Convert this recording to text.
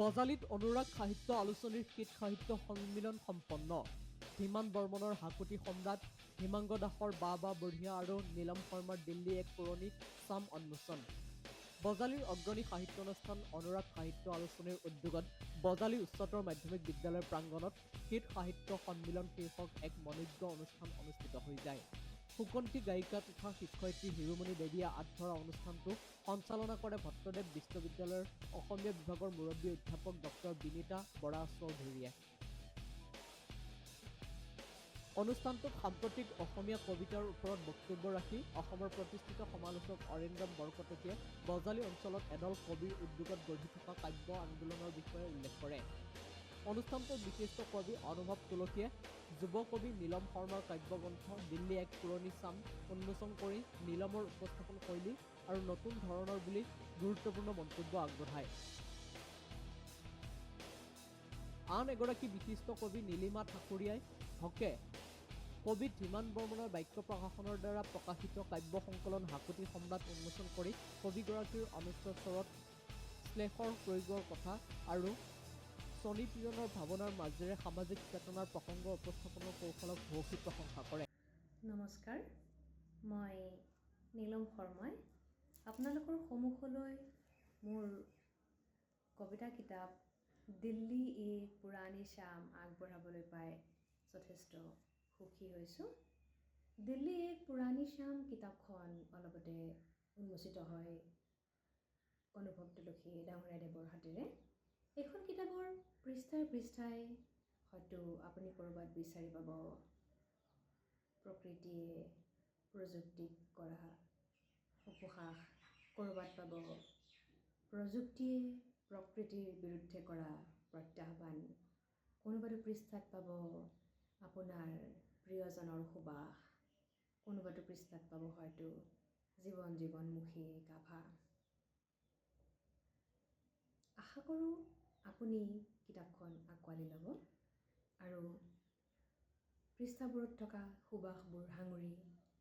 বজালীত অনুৰাগ সাহিত্য আলোচনীৰ শীত সাহিত্য সন্মিলন সম্পন্ন। ধীমান বৰ্মনৰ হাকুটি সম্ৰাট হিমাংগ দাসৰ বা বা বঢ়িয়া আৰু নীলম শৰ্মাৰ দিল্লী এক পুৰণি চাম উন্মোচন বজালীৰ অগ্ৰণী সাহিত্য অনুষ্ঠান অনুৰাগ সাহিত্য আলোচনীৰ উদ্যোগত বজালী উচ্চতৰ মাধ্যমিক বিদ্যালয়ৰ প্ৰাংগণত শীত সাহিত্য সন্মিলন শীৰ্ষক এক মনোজ্ঞ অনুষ্ঠান অনুষ্ঠিত হৈ যায়। সুকন্তি গায়িকা তথা শিক্ষয়িত্ৰী হিৰুমণি দেৱীয়ে আগবঢ়া অনুষ্ঠানটো সঞ্চালনা কৰে ভট্টদেৱ বিশ্ববিদ্যালয়ৰ অসমীয়া বিভাগৰ মুৰব্বী অধ্যাপক ডক্টৰ বিনীতা বৰা চৌধুৰীয়ে। অনুষ্ঠানটোত সাম্প্ৰতিক অসমীয়া কবিতাৰ ওপৰত বক্তব্য ৰাখি অসমৰ প্ৰতিষ্ঠিত সমালোচক অৰিন্দম বৰকটকীয়ে বজালী অঞ্চলত এদল কবিৰ উদ্যোগত গঢ়ি থকা কাব্য আন্দোলনৰ বিষয়ে উল্লেখ কৰে। অনুষ্ঠানটোত বিশিষ্ট কবি অনুভৱ তুলসীয়ে যুৱ কবি নীলম শৰ্মাৰ কাব্যগ্ৰন্থ দিল্লী এক পুৰণি চাম উন্মোচন কৰি নীলমৰ উপস্থাপন শৈলী আৰু নতুন ধৰণৰ বুলি গুৰুত্বপূৰ্ণ মন্তব্য আগবঢ়ায়। আন এগৰাকী বিশিষ্ট কবি নীলিমা ঠাকুৰীয়াই হকে কবি ধীমান বৰ্মনৰ বাক্য প্ৰকাশনৰ দ্বাৰা প্ৰকাশিত কাব্য সংকলন হাকুটি সম্ৰাট উন্মোচন কৰি কবিগৰাকীৰ অনুচ্চ স্বৰত শ্লেষৰ প্ৰয়োগৰ কথা আৰু স্বনিপীড়নৰ ভাৱনাৰ মাজেৰে সামাজিক চেতনাৰ প্ৰসংগ উপস্থাপনৰ কৌশলক ভূয়সী প্ৰশংসা কৰে। নমস্কাৰ মই নীলম শৰ্মাই। আপোনালোকৰ সন্মুখলৈ মোৰ কবিতা কিতাপ দিল্লী ই পুৰাণী শ্যাম আগবঢ়াবলৈ পাই যথেষ্ট সুখী হৈছোঁ। দিল্লী এক পুৰাণী শ্যাম কিতাপখন অলপতে উন্মোচিত হয় অনুভৱ তুলসী ডাঙৰীয়াদেৱৰ হাতেৰে। এইখন কিতাপৰ পৃষ্ঠাই পৃষ্ঠাই হয়তো আপুনি ক'ৰবাত বিচাৰি পাব প্ৰকৃতিয়ে প্ৰযুক্তিক কৰা উপহাস ক'ৰবাত পাব প্ৰযুক্তিয়ে প্ৰকৃতিৰ বিৰুদ্ধে কৰা প্ৰত্যাহ্বান কোনোবাটো পৃষ্ঠাত পাব আপোনাৰ প্ৰিয়জনৰ সুবাস কোনোবাটো পৃষ্ঠাত পাব হয়তো জীৱন জীৱনমুখী আভা আশা কৰোঁ আপুনি কিতাপখন আঁকোৱালি ল'ব আৰু পৃষ্ঠাবোৰত থকা সুবাসবোৰ সাঙুৰি